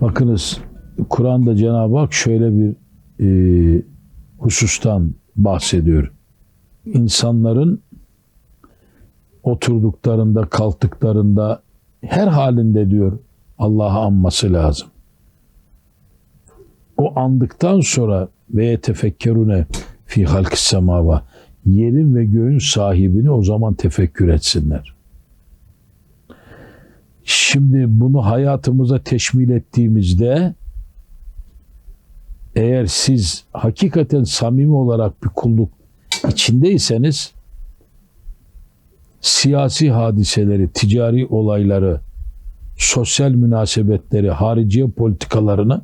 Bakınız Kur'an'da Cenab-ı Hak şöyle bir e, husustan bahsediyor. İnsanların oturduklarında, kalktıklarında her halinde diyor Allah'ı anması lazım. O andıktan sonra ve yetefekkerune fi halkis semava yerin ve göğün sahibini o zaman tefekkür etsinler. Şimdi bunu hayatımıza teşmil ettiğimizde eğer siz hakikaten samimi olarak bir kulluk içindeyseniz siyasi hadiseleri, ticari olayları, sosyal münasebetleri, hariciye politikalarını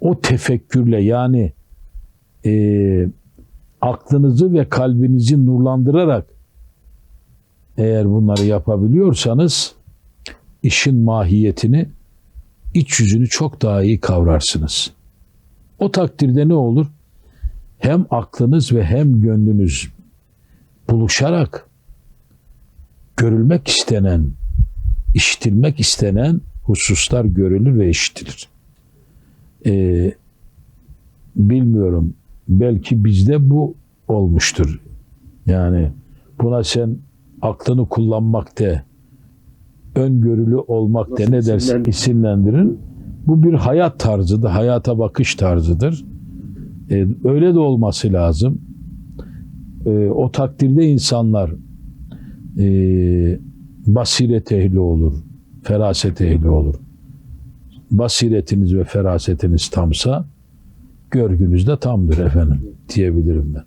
o tefekkürle yani e, aklınızı ve kalbinizi nurlandırarak eğer bunları yapabiliyorsanız işin mahiyetini, iç yüzünü çok daha iyi kavrarsınız. O takdirde ne olur? Hem aklınız ve hem gönlünüz buluşarak görülmek istenen, işitilmek istenen hususlar görülür ve işitilir. Ee, bilmiyorum. Belki bizde bu olmuştur. Yani buna sen aklını kullanmak de, öngörülü olmak de ne dersin isimlendir- isimlendirin. Bu bir hayat tarzıdır, hayata bakış tarzıdır. Ee, öyle de olması lazım. Ee, o takdirde insanlar e, basiret ehli olur, feraset ehli olur. Basiretiniz ve ferasetiniz tamsa görgünüz de tamdır efendim diyebilirim ben.